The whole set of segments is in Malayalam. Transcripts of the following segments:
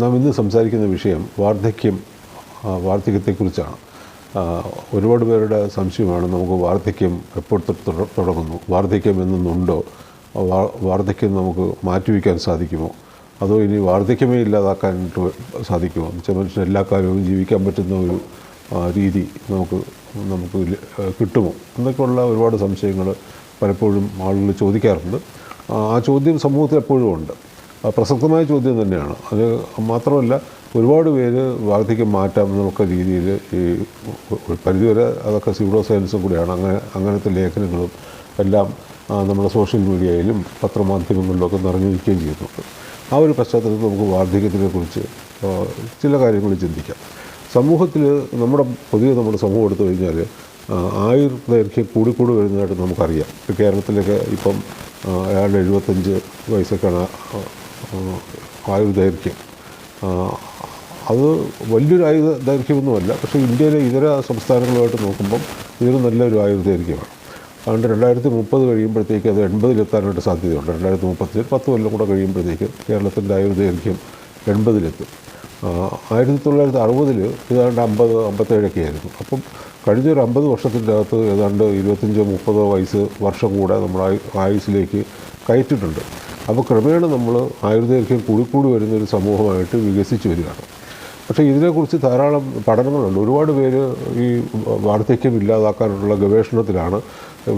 നാം ഇന്ന് സംസാരിക്കുന്ന വിഷയം വാർദ്ധക്യം വാർദ്ധക്യത്തെക്കുറിച്ചാണ്. ഒരുപാട് പേരുടെ സംശയമാണ് നമുക്ക് വാർദ്ധക്യം എപ്പോൾ തുടങ്ങുന്നു? വാർദ്ധക്യം എന്നൊന്നുണ്ടോ? വാർദ്ധക്യം നമുക്ക് മാറ്റിവെക്കാൻ സാധിക്കുമോ? അതോ ഇനി വാർദ്ധക്യമേ ഇല്ലാതാക്കാനായിട്ട് സാധിക്കുമോ? എന്നുവെച്ചാൽ മനുഷ്യൻ എല്ലാ കാര്യവും ജീവിക്കാൻ പറ്റുന്ന ഒരു രീതി നമുക്ക് നമുക്ക് കിട്ടുമോ? എന്നൊക്കെയുള്ള ഒരുപാട് സംശയങ്ങൾ പലപ്പോഴും ആളുകൾ ചോദിക്കാറുണ്ട്. ആ ചോദ്യം സമൂഹത്തിൽ എപ്പോഴും ഉണ്ട്. പ്രസക്തമായ ചോദ്യം തന്നെയാണ്. അത് മാത്രമല്ല ഒരുപാട് പേര് വാർദ്ധക്യം മാറ്റാം എന്നൊക്കെ രീതിയിൽ ഈ പരിധിവരെ അതൊക്കെ സിവിഡോ സയൻസും കൂടിയാണ്. അങ്ങനെ അങ്ങനത്തെ ലേഖനങ്ങളും എല്ലാം നമ്മുടെ സോഷ്യൽ മീഡിയയിലും പത്രമാധ്യമങ്ങളിലൊക്കെ നിറഞ്ഞിരിക്കുകയും ചെയ്യുന്നുണ്ട്. ആ ഒരു പശ്ചാത്തലത്തിൽ നമുക്ക് വാർദ്ധക്യത്തിനെ കുറിച്ച് ചില കാര്യങ്ങൾ ചിന്തിക്കാം. സമൂഹത്തിൽ നമ്മുടെ പൊതുവെ നമ്മുടെ സമൂഹം എടുത്തു കഴിഞ്ഞാൽ ആയുർ ആയുർദൈർഘ്യം കൂടിക്കൂടി വരുന്നതായിട്ട് നമുക്കറിയാം. കേരളത്തിലൊക്കെ ഇപ്പം അയാളുടെ എഴുപത്തഞ്ച് വയസ്സൊക്കെയാണ് ആയുർദൈർഘ്യം ദൈർഘ്യം അത് വലിയൊരു ആയുധ ദൈർഘ്യമൊന്നുമല്ല പക്ഷേ ഇന്ത്യയിലെ ഇതര സംസ്ഥാനങ്ങളുമായിട്ട് നോക്കുമ്പം ഇതൊരു നല്ലൊരു ആയുർദൈർഘ്യമാണ് അതുകൊണ്ട് രണ്ടായിരത്തി മുപ്പത് കഴിയുമ്പോഴത്തേക്ക് അത് എൺപതിലെത്താനായിട്ട് സാധ്യതയുണ്ട്. രണ്ടായിരത്തി മുപ്പത്തിൽ പത്ത് കൊല്ലം കൂടെ കഴിയുമ്പോഴത്തേക്ക് കേരളത്തിന്റെ ആയുർദൈർഘ്യം എൺപതിലെത്തും. ആയിരത്തി തൊള്ളായിരത്തി അറുപതിൽ ഏതാണ്ട് അമ്പത് അമ്പത്തേഴൊക്കെ ആയിരുന്നു. അപ്പം കഴിഞ്ഞൊരു അമ്പത് വർഷത്തിന്റെ അകത്ത് ഏതാണ്ട് ഇരുപത്തഞ്ചോ മുപ്പതോ വയസ്സ് വർഷം കൂടെ നമ്മുടെ ആയുസിലേക്ക് കയറ്റിട്ടുണ്ട് അപ്പോൾ ക്രമേണ നമ്മൾ ആയുർദൈർഘ്യം കൂടിക്കൂടി വരുന്ന ഒരു സമൂഹമായിട്ട് വികസിച്ചു വരികയാണ്. പക്ഷേ ഇതിനെക്കുറിച്ച് ധാരാളം പഠനങ്ങളുണ്ട്. ഒരുപാട് പേര് ഈ വാർദ്ധക്യം ഇല്ലാതാക്കാനുള്ള ഗവേഷണത്തിലാണ്.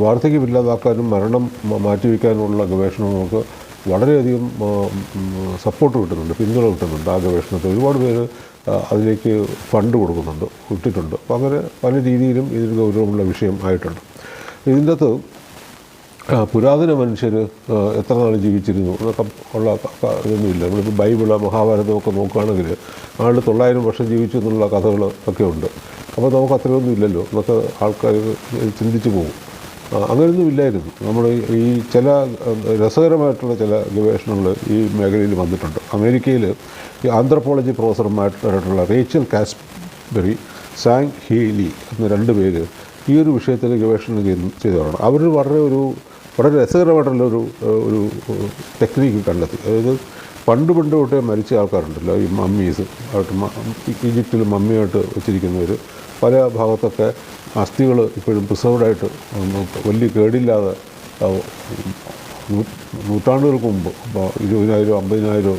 വാർദ്ധക്യം ഇല്ലാതാക്കാനും മരണം മാറ്റിവെക്കാനുമുള്ള ഗവേഷണങ്ങൾക്ക് വളരെയധികം സപ്പോർട്ട് കിട്ടുന്നുണ്ട് പിന്തുണ കിട്ടുന്നുണ്ട് ആ ഗവേഷണത്തിൽ. ഒരുപാട് പേര് അതിലേക്ക് ഫണ്ട് കൊടുക്കുന്നുണ്ട് കിട്ടിയിട്ടുണ്ട് അങ്ങനെ പല രീതിയിലും ഇതിന് ഗൗരവമുള്ള വിഷയം ആയിട്ടുണ്ട്. ഇതിന്റെ അകത്ത് പുരാതന മനുഷ്യർ എത്ര നാൾ ജീവിച്ചിരുന്നു? എന്നൊക്കെ ഉള്ള ഇതൊന്നുമില്ല. നമ്മളിപ്പോൾ ബൈബിൾ മഹാഭാരതമൊക്കെ നോക്കുകയാണെങ്കിൽ ആൾ തൊള്ളായിരം വർഷം ജീവിച്ചു എന്നുള്ള കഥകൾ ഒക്കെ ഉണ്ട്. അപ്പോൾ നമുക്ക് അത്രയൊന്നും ഇല്ലല്ലോ. എന്നൊക്കെ ആൾക്കാർ ചിന്തിച്ചു പോകും. അങ്ങനെയൊന്നും ഇല്ലായിരുന്നു. നമ്മൾ ഈ ചില രസകരമായിട്ടുള്ള ചില ഗവേഷണങ്ങൾ ഈ മേഖലയിൽ വന്നിട്ടുണ്ട്. അമേരിക്കയിൽ ഈ anthropology പ്രൊഫസർമാരായിട്ടുള്ള Rachel Caspari Sang Hee Lee എന്ന രണ്ട് പേര് ഈ ഒരു വിഷയത്തിൽ ഗവേഷണം ചെയ്ത് ചെയ്തവരാണ്. അവർ വളരെ ഒരു വളരെ രസകരമായിട്ടുള്ള ഒരു ഒരു ടെക്നീക്ക് കണ്ടെത്തി. അതായത് പണ്ട് പണ്ട് തൊട്ടേ മരിച്ച ആൾക്കാരുണ്ടല്ലോ ഈ മമ്മീസ് ആയിട്ട് ഈജിപ്തിൽ മമ്മിയായിട്ട് വെച്ചിരിക്കുന്നവർ പല ഭാഗത്തൊക്കെ അസ്ഥികൾ ഇപ്പോഴും പ്രിസർവ്ഡായിട്ട് വലിയ കേടില്ലാതെ നൂറ്റാണ്ടുകൾക്ക് മുമ്പ് അപ്പോൾ ഇരുപതിനായിരം അമ്പതിനായിരം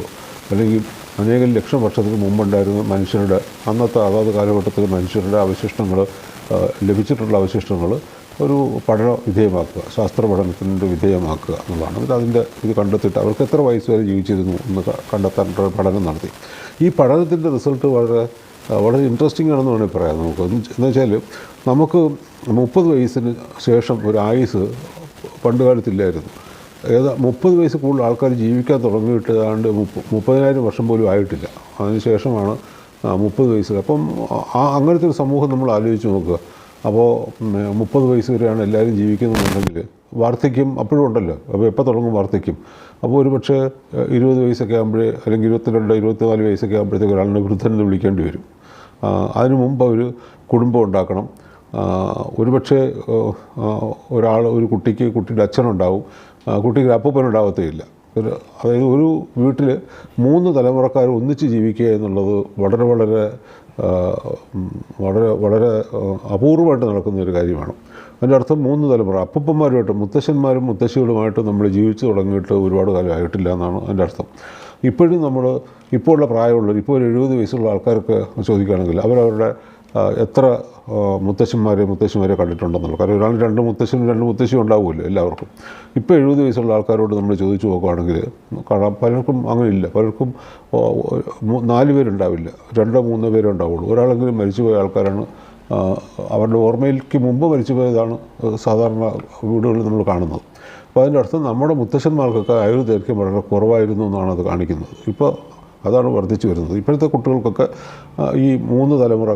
അല്ലെങ്കിൽ അനേകം ലക്ഷം വർഷത്തിന് മുമ്പുണ്ടായിരുന്ന മനുഷ്യരുടെ അന്നത്തെ അതാത് കാലഘട്ടത്തിൽ മനുഷ്യരുടെ അവശിഷ്ടങ്ങൾ ലഭിച്ചിട്ടുള്ള അവശിഷ്ടങ്ങൾ ഒരു പഠന വിധേയമാക്കുക ശാസ്ത്ര പഠനത്തിന്റെ വിധേയമാക്കുക എന്നുള്ളതാണ്. എന്നിട്ട് അതിന്റെ ഇത് കണ്ടെത്തിയിട്ട് അവർക്ക് എത്ര വയസ്സ് വരെ ജീവിച്ചിരുന്നു എന്ന് കണ്ടെത്താനുള്ള പഠനം നടത്തി. ഈ പഠനത്തിന്റെ റിസൾട്ട് വളരെ വളരെ ഇൻട്രസ്റ്റിംഗ് ആണെന്ന് വേണമെങ്കിൽ പറയാം നമുക്ക്. എന്ന് വെച്ചാൽ നമുക്ക് മുപ്പത് വയസ്സിന് ശേഷം ഒരു ആയുസ് പണ്ട് കാലത്തില്ലായിരുന്നു. ഏതാ മുപ്പത് വയസ്സ് കൂടുതൽ ആൾക്കാർ ജീവിക്കാൻ തുടങ്ങിയിട്ട് ഏതാണ്ട് മുപ്പ മുപ്പതിനായിരം വർഷം പോലും ആയിട്ടില്ല. അതിന് ശേഷമാണ് മുപ്പത് വയസ്സ് അപ്പം അങ്ങനത്തെ ഒരു സമൂഹം നമ്മൾ ആലോചിച്ച് നോക്കുക. അപ്പോൾ മുപ്പത് വയസ്സ് വരെയാണ് എല്ലാവരും ജീവിക്കുന്നതെന്നുണ്ടെങ്കിൽ വാർദ്ധക്യം അപ്പോഴും ഉണ്ടല്ലോ. അപ്പോൾ എപ്പോൾ തുടങ്ങും വാർദ്ധക്യം? അപ്പോൾ ഒരു പക്ഷേ ഇരുപത് വയസ്സൊക്കെ ആകുമ്പോഴേ അല്ലെങ്കിൽ ഇരുപത്തിരണ്ട് ഇരുപത്തിനാല് വയസ്സൊക്കെ ആകുമ്പോഴത്തേക്ക് ഒരാളിനെ വൃദ്ധൻ എന്ന് വിളിക്കേണ്ടി വരും. അതിനു മുമ്പ് അവർ കുടുംബം ഉണ്ടാക്കണം. ഒരുപക്ഷെ ഒരാൾ ഒരു കുട്ടിക്ക് കുട്ടിയുടെ അച്ഛനുണ്ടാവും. കുട്ടിക്ക് അപ്പൂപ്പനുണ്ടാവത്തേയില്ല ഒരു അതായത് ഒരു വീട്ടിൽ മൂന്ന് തലമുറക്കാർ ഒന്നിച്ച് ജീവിക്കുക എന്നുള്ളത് വളരെ വളരെ വളരെ വളരെ അപൂർവമായിട്ട് നടക്കുന്ന ഒരു കാര്യമാണ്. അതിന്റെ അർത്ഥം മൂന്ന് തലമുറ അപ്പൂപ്പന്മാരുമായിട്ട് മുത്തശ്ശന്മാരും മുത്തശ്ശികളുമായിട്ട് നമ്മൾ ജീവിച്ചു തുടങ്ങിയിട്ട് ഒരുപാട് കാലം ആയിട്ടില്ല എന്നാണ് അതിന്റെ അർത്ഥം. ഇപ്പോഴും നമ്മൾ ഇപ്പോഴുള്ള പ്രായമുള്ളവർ ഇപ്പോൾ ഒരു എഴുപത് വയസ്സുള്ള ആൾക്കാർക്ക് ചോദിക്കുകയാണെങ്കിൽ അവരവരുടെ എത്ര മുത്തശ്ശന്മാരെ മുത്തശ്ശിമാരെ കണ്ടിട്ടുണ്ടെന്നുള്ള കാരണം ഒരാൾ രണ്ട് മുത്തശ്ശനും രണ്ട് മുത്തശ്ശിയും ഉണ്ടാവുമല്ലോ എല്ലാവർക്കും. ഇപ്പോൾ എഴുപത് വയസ്സുള്ള ആൾക്കാരോട് നമ്മൾ ചോദിച്ചു നോക്കുകയാണെങ്കിൽ കാണാം പലർക്കും അങ്ങനെ ഇല്ല പലർക്കും നാല് പേരുണ്ടാവില്ല. രണ്ടോ മൂന്നോ പേരേ ഉണ്ടാവുള്ളൂ. ഒരാളെങ്കിലും മരിച്ചുപോയ ആൾക്കാരാണ് അവരുടെ ഓർമ്മയിലേക്ക് മുമ്പ് മരിച്ചുപോയതാണ് സാധാരണ വീടുകളിൽ നമ്മൾ കാണുന്നത്. അപ്പോൾ അതിന്റെ അർത്ഥം നമ്മുടെ മുത്തശ്ശന്മാർക്കൊക്കെ ആയുർദൈർഘ്യം വളരെ കുറവായിരുന്നു എന്നാണ് അത് കാണിക്കുന്നത്. ഇപ്പോൾ അതാണ് വർദ്ധിച്ചു വരുന്നത്. ഇപ്പോഴത്തെ കുട്ടികൾക്കൊക്കെ ഈ മൂന്ന് തലമുറ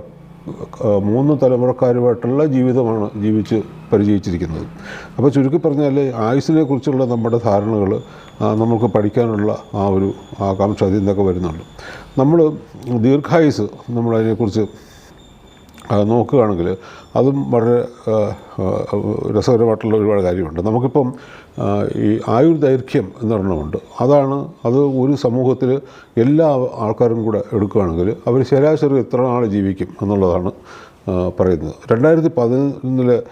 മൂന്ന് തലമുറക്കാരുമായിട്ടുള്ള ജീവിതമാണ് ജീവിച്ച് പരിചയിച്ചിരിക്കുന്നത്. അപ്പോൾ ചുരുക്കി പറഞ്ഞാൽ ആയുസിനെ കുറിച്ചുള്ള നമ്മുടെ ധാരണകൾ നമുക്ക് പഠിക്കാനുള്ള ആ ഒരു ആകാംക്ഷ അതിൽ നിന്നൊക്കെ വരുന്നുണ്ട്. നമ്മൾ ദീർഘായുസ് നമ്മളതിനെക്കുറിച്ച് നോക്കുകയാണെങ്കിൽ അതും വളരെ രസകരമായിട്ടുള്ള ഒരുപാട് കാര്യമുണ്ട്. നമുക്കിപ്പം ഈ ആയുർദൈർഘ്യം എന്നൊരെണ്ണമുണ്ട് അതാണ് അത് ഒരു സമൂഹത്തിൽ എല്ലാ ആൾക്കാരും കൂടെ എടുക്കുകയാണെങ്കിൽ അവർ ശരാശരി എത്ര നാൾ ജീവിക്കും എന്നുള്ളതാണ് പറയുന്നത്. രണ്ടായിരത്തി പതിനൊന്നിലെ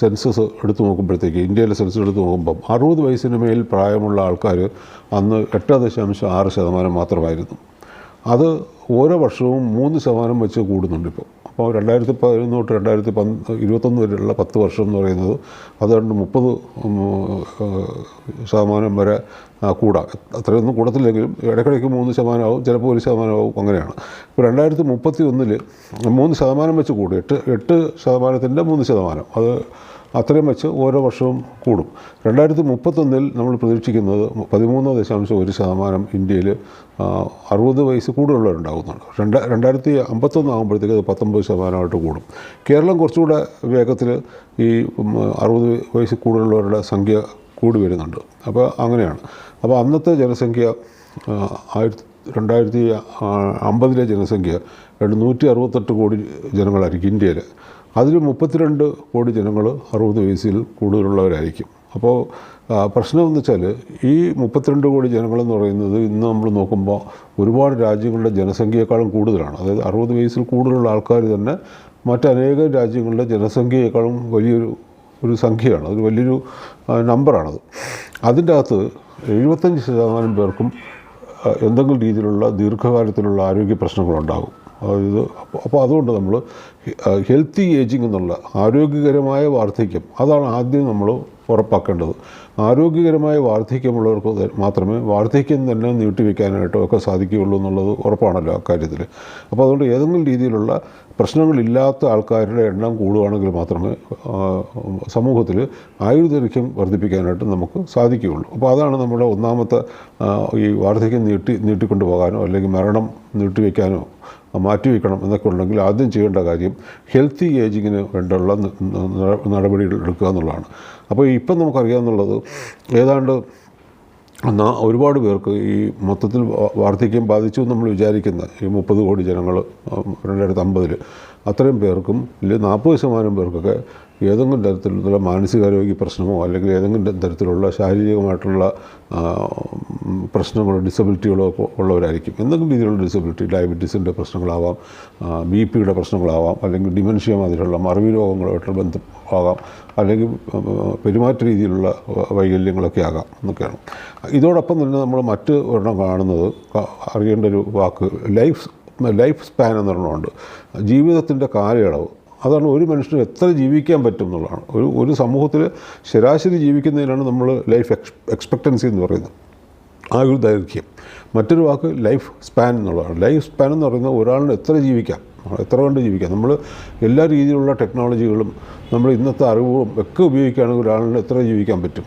സെൻസസ് എടുത്തു നോക്കുമ്പോഴത്തേക്ക് ഇന്ത്യയിലെ സെൻസസ് എടുത്തു നോക്കുമ്പം അറുപത് വയസ്സിന് മേൽ പ്രായമുള്ള ആൾക്കാർ അന്ന് എട്ട് ദശാംശം ആറ് ശതമാനം മാത്രമായിരുന്നു. അത് ഓരോ വർഷവും മൂന്ന് ശതമാനം വെച്ച് കൂടുന്നുണ്ട് ഇപ്പോൾ അപ്പോൾ രണ്ടായിരത്തി പതിനൊന്ന് തൊട്ട് രണ്ടായിരത്തി പന്ത് ഇരുപത്തൊന്ന് വരെയുള്ള പത്ത് വർഷം എന്ന് പറയുന്നത് അതുകൊണ്ട് മുപ്പത് ശതമാനം വരെ കൂടാം. അത്രയൊന്നും കൂടത്തില്ലെങ്കിലും ഇടയ്ക്കിടയ്ക്ക് മൂന്ന് ശതമാനമാവും ചിലപ്പോൾ ഒരു ശതമാനമാവും അങ്ങനെയാണ്. ഇപ്പോൾ രണ്ടായിരത്തി മുപ്പത്തി ഒന്നിൽ മൂന്ന് ശതമാനം വെച്ച് കൂടും. എട്ട് എട്ട് ശതമാനത്തിന്റെ മൂന്ന് ശതമാനം. അത് അത്രയും വെച്ച് ഓരോ വർഷവും കൂടും. രണ്ടായിരത്തി മുപ്പത്തൊന്നിൽ നമ്മൾ പ്രതീക്ഷിക്കുന്നത് പതിമൂന്ന് ദശാംശം ഒരു ശതമാനം ഇന്ത്യയിൽ അറുപത് വയസ്സ് കൂടുതലുള്ളവരുണ്ടാകുന്നുണ്ട് രണ്ട് രണ്ടായിരത്തി അമ്പത്തൊന്ന് ആകുമ്പോഴത്തേക്ക് അത് പത്തൊമ്പത് ശതമാനമായിട്ട് കൂടും. കേരളം കുറച്ചുകൂടെ വേഗത്തിൽ ഈ അറുപത് വയസ്സിൽ കൂടുതലുള്ളവരുടെ സംഖ്യ കൂടി വരുന്നുണ്ട്. അപ്പോൾ അങ്ങനെയാണ്. അപ്പോൾ അന്നത്തെ ജനസംഖ്യ ആയിരത്തി രണ്ടായിരത്തി അമ്പതിലെ ജനസംഖ്യ രണ്ട് നൂറ്റി അറുപത്തെട്ട് കോടി ജനങ്ങളായിരിക്കും ഇന്ത്യയിൽ. അതിൽ മുപ്പത്തിരണ്ട് കോടി ജനങ്ങൾ അറുപത് വയസ്സിൽ കൂടുതലുള്ളവരായിരിക്കും. അപ്പോൾ പ്രശ്നം എന്ന് വെച്ചാൽ ഈ മുപ്പത്തിരണ്ട് കോടി ജനങ്ങളെന്ന് പറയുന്നത് ഇന്ന് നമ്മൾ നോക്കുമ്പോൾ ഒരുപാട് രാജ്യങ്ങളുടെ ജനസംഖ്യയെക്കാളും കൂടുതലാണ്. അതായത് അറുപത് വയസ്സിൽ കൂടുതലുള്ള ആൾക്കാർ തന്നെ മറ്റനേകം രാജ്യങ്ങളുടെ ജനസംഖ്യയെക്കാളും വലിയൊരു ഒരു സംഖ്യയാണ്. അതൊരു വലിയൊരു നമ്പറാണത് അതിന്റെ അകത്ത് എഴുപത്തഞ്ച് ശതമാനം പേർക്കും എന്തെങ്കിലും രീതിയിലുള്ള ദീർഘകാലത്തിലുള്ള ആരോഗ്യ പ്രശ്നങ്ങളുണ്ടാകും. അതായത് അപ്പോൾ അതുകൊണ്ട് നമ്മൾ ഹെൽത്തി ഏജിങ് എന്നുള്ള ആരോഗ്യകരമായ വാർദ്ധക്യം അതാണ് ആദ്യം നമ്മൾ ഉറപ്പാക്കേണ്ടത്. ആരോഗ്യകരമായ വാർദ്ധക്യമുള്ളവർക്ക് മാത്രമേ വാർദ്ധക്യം തന്നെ നീട്ടിവെക്കാനായിട്ടോ ഒക്കെ സാധിക്കുകയുള്ളൂ എന്നുള്ളത് ഉറപ്പാണല്ലോ അക്കാര്യത്തിൽ അപ്പോൾ അതുകൊണ്ട് ഏതെങ്കിലും രീതിയിലുള്ള പ്രശ്നങ്ങളില്ലാത്ത ആൾക്കാരുടെ എണ്ണം കൂടുകയാണെങ്കിൽ മാത്രമേ സമൂഹത്തിൽ ആയുർദൈർഘ്യം വർദ്ധിപ്പിക്കാനായിട്ട് നമുക്ക് സാധിക്കുകയുള്ളൂ. അപ്പോൾ അതാണ് നമ്മുടെ ഒന്നാമത്തെ ഈ വാർദ്ധക്യം നീട്ടി നീട്ടിക്കൊണ്ടു പോകാനോ അല്ലെങ്കിൽ മരണം നീട്ടിവെക്കാനോ മാറ്റിവെക്കണം എന്നൊക്കെ ഉണ്ടെങ്കിൽ ആദ്യം ചെയ്യേണ്ട കാര്യം ഹെൽത്തി ഏജിങ്ങിന് വേണ്ടുള്ള നടപടികൾ എടുക്കുക എന്നുള്ളതാണ്. അപ്പോൾ ഇപ്പം നമുക്കറിയാമെന്നുള്ളത് ഏതാണ്ട് എന്നാൽ ഒരുപാട് പേർക്ക് ഈ മൊത്തത്തിൽ വാർദ്ധക്യം ബാധിച്ചു നമ്മൾ വിചാരിക്കുന്ന ഈ മുപ്പത് കോടി ജനങ്ങൾ രണ്ടായിരത്തി അമ്പതിൽ അത്രയും പേർക്കും ഇല്ലെങ്കിൽ നാൽപ്പത് ശതമാനം പേർക്കൊക്കെ ഏതെങ്കിലും തരത്തിലുള്ള മാനസികാരോഗ്യ പ്രശ്നമോ അല്ലെങ്കിൽ ഏതെങ്കിലും തരത്തിലുള്ള ശാരീരികമായിട്ടുള്ള പ്രശ്നങ്ങളോ ഡിസബിലിറ്റികളോ ഉള്ളവരായിരിക്കും. എന്തെങ്കിലും രീതിയിലുള്ള ഡിസബിലിറ്റി ഡയബറ്റീസിന്റെ പ്രശ്നങ്ങളാവാം ബി പിയുടെ പ്രശ്നങ്ങളാവാം അല്ലെങ്കിൽ ഡിമെൻഷ്യ മാതിരിയുള്ള മറവി രോഗങ്ങളുമായിട്ട് ബന്ധം ആകാം അല്ലെങ്കിൽ പെരുമാറ്റ രീതിയിലുള്ള വൈകല്യങ്ങളൊക്കെ ആകാം എന്നൊക്കെയാണ്. ഇതോടൊപ്പം തന്നെ നമ്മൾ മറ്റ് ഒരെണ്ണം കാണുന്നത് അറിയേണ്ട ഒരു വാക്ക് ലൈഫ് ലൈഫ് സ്പാൻ എന്നൊരെണ്ണമുണ്ട് ജീവിതത്തിന്റെ കാലയളവ്. അതാണ് ഒരു മനുഷ്യന് എത്ര ജീവിക്കാൻ പറ്റും എന്നുള്ളതാണ് ഒരു ഒരു സമൂഹത്തിൽ ശരാശരി ജീവിക്കുന്നതിനാണ് നമ്മൾ ലൈഫ് എക്സ് എക്സ്പെക്റ്റൻസി എന്ന് പറയുന്നത്. ആ ഒരു ആയുർദൈർഘ്യം മറ്റൊരു വാക്ക് ലൈഫ് സ്പാൻ എന്നുള്ളതാണ്. ലൈഫ് സ്പാൻ എന്ന് പറയുന്നത് ഒരാളിന് എത്ര ജീവിക്കാം? എത്ര കൊണ്ട് ജീവിക്കാം? നമ്മൾ എല്ലാ രീതിയിലുള്ള ടെക്നോളജികളും നമ്മൾ ഇന്നത്തെ അറിവും ഒക്കെ ഉപയോഗിക്കുകയാണെങ്കിൽ ഒരാളിന് എത്ര ജീവിക്കാൻ പറ്റും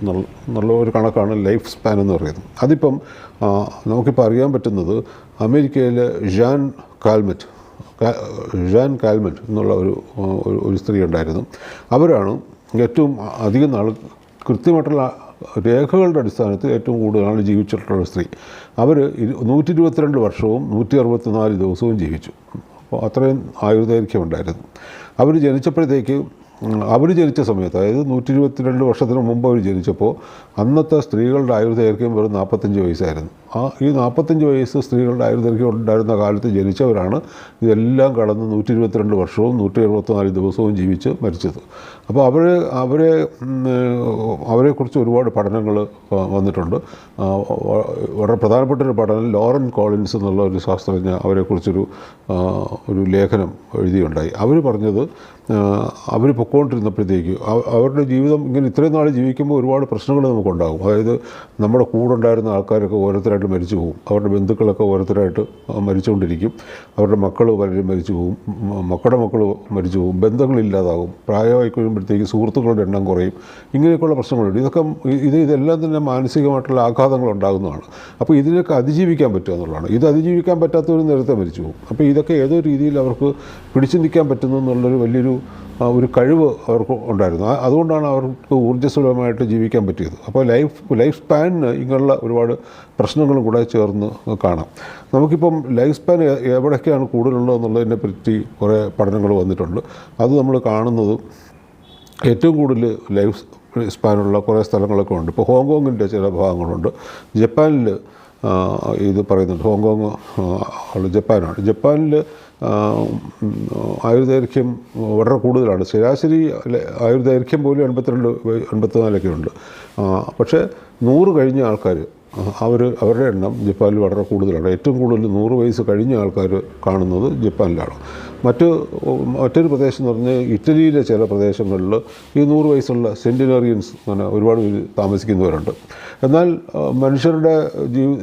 എന്നുള്ള ഒരു കണക്കാണ് ലൈഫ് സ്പാൻ എന്ന് പറയുന്നത്. അതിപ്പം നമുക്കിപ്പോൾ അറിയാൻ പറ്റുന്നത് അമേരിക്കയിലെ ജാൻ കാൽമെറ്റ് ജാൻ കാൽമറ്റ് എന്നുള്ള ഒരു ഒരു- സ്ത്രീ ഉണ്ടായിരുന്നു. അവരാണ് ഏറ്റവും അധികം നാൾ കൃത്യമായിട്ടുള്ള രേഖകളുടെ അടിസ്ഥാനത്തിൽ ഏറ്റവും കൂടുതൽ നാൾ ജീവിച്ചിട്ടുള്ള സ്ത്രീ. അവർ നൂറ്റി ഇരുപത്തിരണ്ട് വർഷവും നൂറ്റി അറുപത്തിനാല് ദിവസവും ജീവിച്ചു. അപ്പോൾ അത്രയും ആയുർദൈർഘ്യം ഉണ്ടായിരുന്നു അവർ ജനിച്ചപ്പോഴത്തേക്ക് അവർ ജനിച്ച സമയത്ത് അതായത് നൂറ്റി ഇരുപത്തിരണ്ട് വർഷത്തിന് മുമ്പ് അവർ ജനിച്ചപ്പോൾ അന്നത്തെ സ്ത്രീകളുടെ ആയുർദൈർഘ്യം വെറും നാൽപ്പത്തഞ്ച് വയസ്സായിരുന്നു. ആ ഈ നാൽപ്പത്തഞ്ച് വയസ്സ് സ്ത്രീകളുടെ ആയുർദൈർഘ്യം ഉണ്ടായിരുന്ന കാലത്ത് ജനിച്ചവരാണ് ഇതെല്ലാം കടന്ന് നൂറ്റി ഇരുപത്തിരണ്ട് വർഷവും നൂറ്റി എഴുപത്തിനാല് ദിവസവും ജീവിച്ച് മരിച്ചത്. അപ്പോൾ അവർ അവരെ അവരെക്കുറിച്ച് ഒരുപാട് പഠനങ്ങൾ വന്നിട്ടുണ്ട്. വളരെ പ്രധാനപ്പെട്ട ഒരു പഠനം ലോറൻ കോളിൻസ് എന്നുള്ള ഒരു ശാസ്ത്രജ്ഞ അവരെക്കുറിച്ചൊരു ഒരു ലേഖനം എഴുതിയുണ്ടായി. അവർ പറഞ്ഞത് അവർ പൊക്കോണ്ടിരുന്നപ്പോഴത്തേക്ക് അവ- അവരുടെ ജീവിതം ഇങ്ങനെ ഇത്രയും നാൾ ജീവിക്കുമ്പോൾ ഒരുപാട് പ്രശ്നങ്ങൾ നമുക്കുണ്ടാകും. അതായത് നമ്മുടെ കൂടെ ഉണ്ടായിരുന്ന ആൾക്കാരൊക്കെ ഓരോരുത്തരായിട്ട് മരിച്ചു പോകും. അവരുടെ ബന്ധുക്കളൊക്കെ ഓരോരുത്തരായിട്ട് മരിച്ചുകൊണ്ടിരിക്കും. അവരുടെ മക്കൾ പലരും മരിച്ചു പോകും. മക്കളുടെ മക്കൾ മരിച്ചു പോകും. ബന്ധങ്ങളില്ലാതാകും. പ്രായമായി കഴിയുമ്പോഴത്തേക്ക് സുഹൃത്തുക്കളുടെ എണ്ണം കുറയും. ഇങ്ങനെയൊക്കെയുള്ള പ്രശ്നങ്ങളുണ്ട്. ഇതൊക്കെ ഇത് ഇതെല്ലാം തന്നെ മാനസികമായിട്ടുള്ള ആഘാതങ്ങൾ ഉണ്ടാകുന്നതാണ്. അപ്പോൾ ഇതിനൊക്കെ അതിജീവിക്കാൻ പറ്റുക എന്നുള്ളതാണ്. ഇത് അതിജീവിക്കാൻ പറ്റാത്തവർ നേരത്തെ മരിച്ചു പോകും. അപ്പോൾ ഇതൊക്കെ ഏതോ രീതിയിൽ അവർക്ക് പിടിച്ചു നിൽക്കാൻ പറ്റുന്നു എന്നുള്ളൊരു വലിയൊരു ഒരു കഴിവ് അവർക്ക് ഉണ്ടായിരുന്നു. അതുകൊണ്ടാണ് അവർക്ക് ഊർജസ്വലമായിട്ട് ജീവിക്കാൻ പറ്റിയത്. അപ്പോൾ ലൈഫ് ലൈഫ് സ്പാനിന് ഇങ്ങനെയുള്ള ഒരുപാട് പ്രശ്നങ്ങളും കൂടെ ചേർന്ന് കാണാം. നമുക്കിപ്പം ലൈഫ് സ്പാൻ എവിടെയൊക്കെയാണ് കൂടുതലുള്ളത് പറ്റി കുറേ പഠനങ്ങൾ വന്നിട്ടുണ്ട്. അത് നമ്മൾ കാണുന്നത് ഏറ്റവും കൂടുതൽ ലൈഫ് സ്പാനുള്ള കുറേ സ്ഥലങ്ങളൊക്കെ ഉണ്ട്. ഇപ്പോൾ ഹോങ്കോങ്ങിന്റെ ചില ഭാഗങ്ങളുണ്ട്. ജപ്പാനിൽ ഇത് പറയുന്നുണ്ട്. ഹോങ്കോങ് ഉള്ള ജപ്പാനാണ്. ജപ്പാനിൽ ആയുർദൈർഘ്യം വളരെ കൂടുതലാണ്. ശരാശരി ആയുർദൈർഘ്യം പോലും എൺപത്തിരണ്ട് എൺപത്തിനാലൊക്കെ ഉണ്ട്. പക്ഷേ നൂറ് കഴിഞ്ഞ ആൾക്കാർ അവർ അവരുടെ എണ്ണം ജപ്പാനിൽ വളരെ കൂടുതലാണ്. ഏറ്റവും കൂടുതൽ നൂറ് വയസ്സ് കഴിഞ്ഞ ആൾക്കാർ കാണുന്നത് ജപ്പാനിലാണ്. മറ്റ് മറ്റൊരു പ്രദേശം എന്ന് പറഞ്ഞാൽ ഇറ്റലിയിലെ ചില പ്രദേശങ്ങളിൽ ഈ നൂറ് വയസ്സുള്ള സെന്റിനറിയൻസ് അങ്ങനെ ഒരുപാട് പേര് താമസിക്കുന്നവരുണ്ട്. എന്നാൽ മനുഷ്യരുടെ ജീവി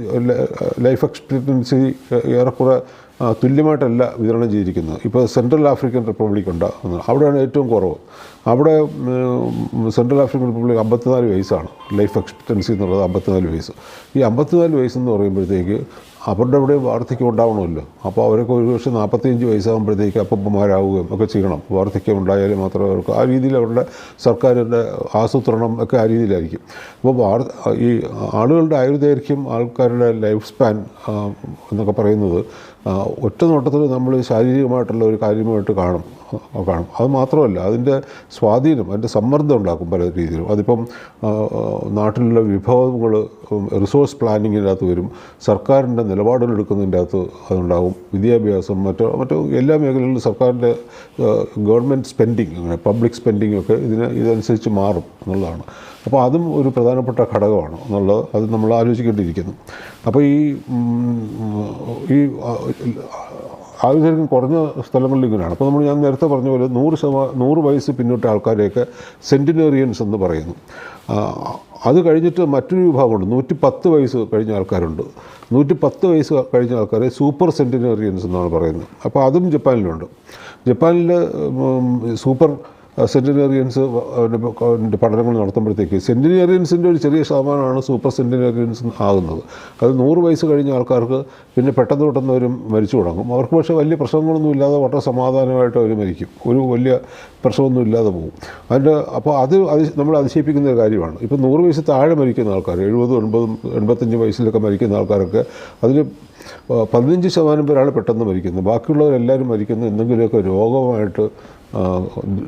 ലൈഫ് എക്സ്പെക്റ്റൻസി ഏറെക്കുറെ തുല്യമായിട്ടല്ല വിതരണം ചെയ്തിരിക്കുന്നത്. ഇപ്പോൾ സെൻട്രൽ ആഫ്രിക്കൻ റിപ്പബ്ലിക് ഉണ്ട്. അവിടെയാണ് ഏറ്റവും കുറവ്. അവിടെ സെൻട്രൽ ആഫ്രിക്കൻ റിപ്പബ്ലിക് അമ്പത്തിനാല് വയസ്സാണ്. ലൈഫ് എക്സ്പെക്റ്റൻസി എന്നുള്ളത് അമ്പത്തിനാല് വയസ്സ്. ഈ അമ്പത്തിനാല് വയസ്സെന്ന് പറയുമ്പോഴത്തേക്ക് അവരുടെ അവിടെ വാർദ്ധക്യം ഉണ്ടാവണമല്ലോ. അപ്പോൾ അവരൊക്കെ ഒരു പക്ഷേ നാൽപ്പത്തിയഞ്ച് വയസ്സാകുമ്പോഴത്തേക്ക് അപ്പന്മാരാവുകയും ഒക്കെ ചെയ്യണം. വാർദ്ധക്യം ഉണ്ടായാലും മാത്രമേ അവർക്ക് ആ രീതിയിൽ അവരുടെ സർക്കാരിന്റെ ആസൂത്രണം ഒക്കെ ആ രീതിയിലായിരിക്കും. അപ്പോൾ വാർ ഈ ആളുകളുടെ ആയുർദൈർഘ്യം ആൾക്കാരുടെ ലൈഫ് സ്പാൻ എന്നൊക്കെ പറയുന്നത് ഒറ്റ നോട്ടത്തിൽ നമ്മൾ ശാരീരികമായിട്ടുള്ള ഒരു കാര്യമായിട്ട് കാണും കാണും. അത് മാത്രമല്ല അതിന്റെ സ്വാധീനം അതിന്റെ സമ്മർദ്ദം ഉണ്ടാക്കും പല രീതിയിലും. അതിപ്പം നാട്ടിലുള്ള വിഭവങ്ങൾ റിസോഴ്സ് പ്ലാനിങ്ങിന്റെ അകത്ത് വരും സർക്കാരിന്റെ നിലപാടുകൾ എടുക്കുന്നതിന്റെ അകത്ത് അതുണ്ടാകും വിദ്യാഭ്യാസം മറ്റോ മറ്റോ എല്ലാ മേഖലകളിലും സർക്കാരിന്റെ ഗവൺമെന്റ് സ്പെൻഡിങ് പബ്ലിക് സ്പെൻഡിങ് ഒക്കെ ഇതിന് ഇതനുസരിച്ച് മാറും എന്നുള്ളതാണ്. അപ്പോൾ അതും ഒരു പ്രധാനപ്പെട്ട ഘടകമാണ് എന്നുള്ളത് അത് നമ്മൾ ആലോചിക്കേണ്ടിയിരിക്കുന്നു. അപ്പോൾ ഈ ഈ ആയുർദൈർഘ്യം കുറഞ്ഞ സ്ഥലങ്ങളിൽ ഇങ്ങനെയാണ്. അപ്പോൾ നമ്മൾ ഞാൻ നേരത്തെ പറഞ്ഞ പോലെ നൂറ് ശതമാ നൂറ് വയസ്സ് പിന്നിട്ട ആൾക്കാരെയൊക്കെ സെന്റിനേറിയൻസ് എന്ന് പറയുന്നു. അത് കഴിഞ്ഞിട്ട് മറ്റൊരു വിഭാഗമുണ്ട്. നൂറ്റി പത്ത് വയസ്സ് കഴിഞ്ഞ ആൾക്കാരുണ്ട്. നൂറ്റി പത്ത് വയസ്സ് കഴിഞ്ഞ ആൾക്കാരെ സൂപ്പർ സെന്റിനേറിയൻസ് എന്നാണ് പറയുന്നത്. അപ്പോൾ അതും ജപ്പാനിലുണ്ട്. ജപ്പാനിൽ സൂപ്പർ സെന്റിനേറിയൻസ് പഠനങ്ങൾ നടത്തുമ്പോഴത്തേക്ക് സെന്റിനേറിയൻസിന്റെ ഒരു ചെറിയ ശതമാനമാണ് സൂപ്പർ സെന്റിനേറിയൻസ് ആകുന്നത്. അത് നൂറ് വയസ്സ് കഴിഞ്ഞ ആൾക്കാർക്ക് പിന്നെ പെട്ടെന്ന് പെട്ടെന്ന് അവർ മരിച്ചു തുടങ്ങും. അവർക്ക് പക്ഷേ വലിയ പ്രശ്നങ്ങളൊന്നും ഇല്ലാതെ വളരെ സമാധാനമായിട്ട് അവർ മരിക്കും. ഒരു വലിയ പ്രശ്നമൊന്നും ഇല്ലാതെ പോകും. അതിന്റെ അപ്പോൾ അത് നമ്മൾ അതിശയിപ്പിക്കുന്ന ഒരു കാര്യമാണ്. ഇപ്പോൾ നൂറ് വയസ്സ് താഴെ മരിക്കുന്ന ആൾക്കാർ എഴുപതും എൺപതും എൺപത്തഞ്ച് വയസ്സിലൊക്കെ മരിക്കുന്ന ആൾക്കാരൊക്കെ അതിൽ പതിനഞ്ച് ശതമാനം പേരാണ് പെട്ടെന്ന് മരിക്കുന്നത്. ബാക്കിയുള്ളവരെല്ലാവരും മരിക്കുന്നത് എന്തെങ്കിലുമൊക്കെ രോഗമായിട്ട്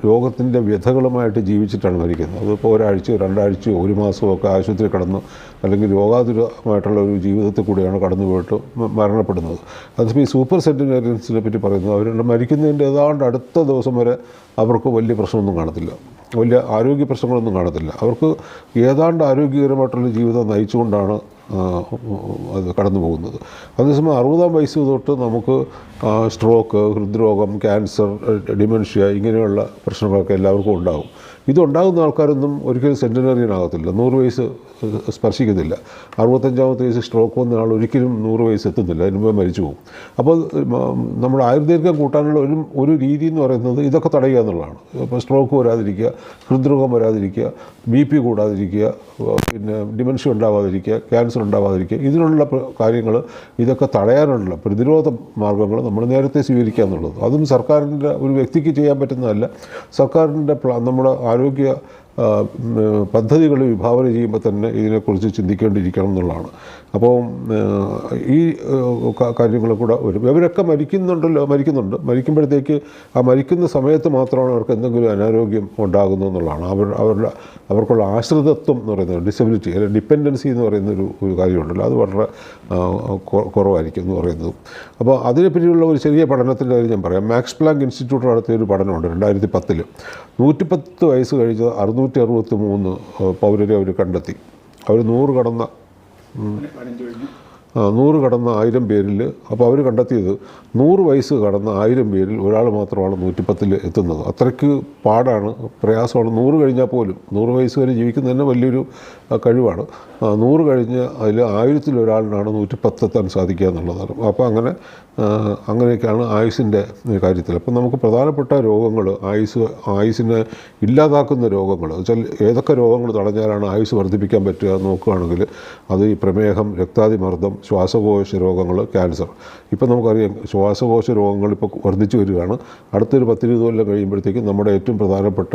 രോഗത്തിന്റെ വ്യഥകളുമായിട്ട് ജീവിച്ചിട്ടാണ് മരിക്കുന്നത്. അതിപ്പോൾ ഒരാഴ്ചയോ രണ്ടാഴ്ചയോ ഒരു മാസമോ ഒക്കെ ആശുപത്രി കടന്നു അല്ലെങ്കിൽ രോഗാതുരമായിട്ടുള്ള ഒരു ജീവിതത്തിൽ കൂടിയാണ് കടന്നു പോയിട്ട് മരണപ്പെടുന്നത്. അതിപ്പോൾ ഈ സൂപ്പർ സെന്റിനറിയൻസിനെ പറ്റി പറയുന്നത് അവരുടെ മരിക്കുന്നതിന്റെ ഏതാണ്ട് അടുത്ത ദിവസം വരെ അവർക്ക് വലിയ പ്രശ്നമൊന്നും കാണത്തില്ല. വലിയ ആരോഗ്യ പ്രശ്നങ്ങളൊന്നും കാണത്തില്ല. അവർക്ക് ഏതാണ്ട് ആരോഗ്യകരമായിട്ടുള്ള ജീവിതം നയിച്ചുകൊണ്ടാണ് അത് കടന്നു പോകുന്നത്. അതേസമയം അറുപതാം വയസ്സ് തൊട്ട് നമുക്ക് സ്ട്രോക്ക് ഹൃദ്രോഗം ക്യാൻസർ ഡിമെൻഷ്യ ഇങ്ങനെയുള്ള പ്രശ്നങ്ങളൊക്കെ എല്ലാവർക്കും ഉണ്ടാകും. ഇതുണ്ടാകുന്ന ആൾക്കാരൊന്നും ഒരിക്കലും സെന്റിനറിയൻ ആകത്തില്ല നൂറ് വയസ്സ് സ്പർശിക്കത്തില്ല അറുപത്തഞ്ചാമത്തെ വയസ്സ് സ്ട്രോക്ക് വന്ന ആൾ ഒരിക്കലും നൂറ് വയസ്സ് എത്തുന്നില്ല. അതിന് മുമ്പേ മരിച്ചു പോകും. അപ്പോൾ നമ്മുടെ ആയുർദൈർഘ്യം കൂട്ടാനുള്ള ഒരു ഒരു രീതി എന്ന് പറയുന്നത് ഇതൊക്കെ തടയുക എന്നുള്ളതാണ്. അപ്പോൾ സ്ട്രോക്ക് വരാതിരിക്കുക ഹൃദ്രോഗം വരാതിരിക്കുക ബി പി കൂടാതിരിക്കുക പിന്നെ ഡിമെൻഷ്യ ഉണ്ടാവാതിരിക്കുക ക്യാൻസർ ഉണ്ടാവാതിരിക്കുക. ഇതിനുള്ള കാര്യങ്ങൾ ഇതൊക്കെ തടയാനുള്ള പ്രതിരോധ മാർഗങ്ങൾ നമ്മൾ നേരത്തെ സ്വീകരിക്കുക എന്നുള്ളത്. അതും സർക്കാരിന്റെ ഒരു വ്യക്തിക്ക് ചെയ്യാൻ പറ്റുന്നതല്ല. സർക്കാരിന്റെ നമ്മുടെ ആരോഗ്യ ആ, ഉം, പദ്ധതികൾ വിഭാവന ചെയ്യുമ്പോൾ തന്നെ ഇതിനെക്കുറിച്ച് ചിന്തിക്കേണ്ടിയിരിക്കണം എന്നുള്ളതാണ്. അപ്പോൾ ഈ കാര്യങ്ങൾ കൂടെ വരും ഇവരൊക്കെ മരിക്കുന്നുണ്ടല്ലോ മരിക്കുന്നുണ്ട്. മരിക്കുമ്പോഴത്തേക്ക് ആ മരിക്കുന്ന സമയത്ത് മാത്രമാണ് അവർക്ക് എന്തെങ്കിലും അനാരോഗ്യം ഉണ്ടാകുന്നു എന്നുള്ളതാണ്. അവർ അവരുടെ അവർക്കുള്ള ആശ്രിതത്വം എന്ന് പറയുന്നത് ഡിസബിലിറ്റി അല്ലെങ്കിൽ ഡിപ്പെൻഡൻസി എന്ന് പറയുന്ന ഒരു ഒരു കാര്യമുണ്ടല്ലോ. അത് വളരെ കുറവായിരിക്കും എന്ന് പറയുന്നത്. അപ്പോൾ അതിനെപ്പറ്റിയുള്ള ഒരു ചെറിയ പഠനത്തിന്റെ കാര്യം ഞാൻ പറയാം. മാക്സ് പ്ലാങ്ക് ഇൻസ്റ്റിറ്റ്യൂട്ട് നടത്തിയ ഒരു പഠനമുണ്ട് രണ്ടായിരത്തി പത്തിൽ നൂറ്റിപ്പത്ത് വയസ്സ് കഴിഞ്ഞ അറുന്നൂറ്റി അറുപത്തി മൂന്ന് പൗരരെ അവർ കണ്ടെത്തി. അവർ നൂറ് കടന്ന നൂറ് കടന്ന ആയിരം പേരിൽ അപ്പോൾ അവർ കണ്ടെത്തിയത് നൂറ് വയസ്സ് കടന്ന ആയിരം പേരിൽ ഒരാൾ മാത്രമാണ് നൂറ്റിപ്പത്തിൽ എത്തുന്നത്. അത്രയ്ക്ക് പാടാണ് പ്രയാസമാണ്. നൂറ് കഴിഞ്ഞാൽ പോലും നൂറ് വയസ്സ് വരെ ജീവിക്കുന്നത് തന്നെ വലിയൊരു കഴിവാണ്. നൂറ് കഴിഞ്ഞ് അതിൽ ആയിരത്തിൽ ഒരാളിനാണ് നൂറ്റിപ്പത്ത് എത്താൻ സാധിക്കുക എന്നുള്ളതാണ്. അപ്പോൾ അങ്ങനെ അങ്ങനെയൊക്കെയാണ് ആയുസിന്റെ കാര്യത്തിൽ. അപ്പം നമുക്ക് പ്രധാനപ്പെട്ട രോഗങ്ങൾ ആയുസ് ആയുസിനെ ഇല്ലാതാക്കുന്ന രോഗങ്ങൾ വെച്ചാൽ ഏതൊക്കെ രോഗങ്ങൾ തടഞ്ഞാലാണ് ആയുസ് വർദ്ധിപ്പിക്കാൻ പറ്റുക നോക്കുകയാണെങ്കിൽ അത് ഈ പ്രമേഹം രക്താതിമർദ്ദം ശ്വാസകോശ രോഗങ്ങൾ ക്യാൻസർ. ഇപ്പം നമുക്കറിയാം ശ്വാസകോശ രോഗങ്ങൾ ഇപ്പോൾ വർദ്ധിച്ചു വരികയാണ്. അടുത്തൊരു പത്തിരുപത് കൊല്ലം കഴിയുമ്പോഴത്തേക്കും നമ്മുടെ ഏറ്റവും പ്രധാനപ്പെട്ട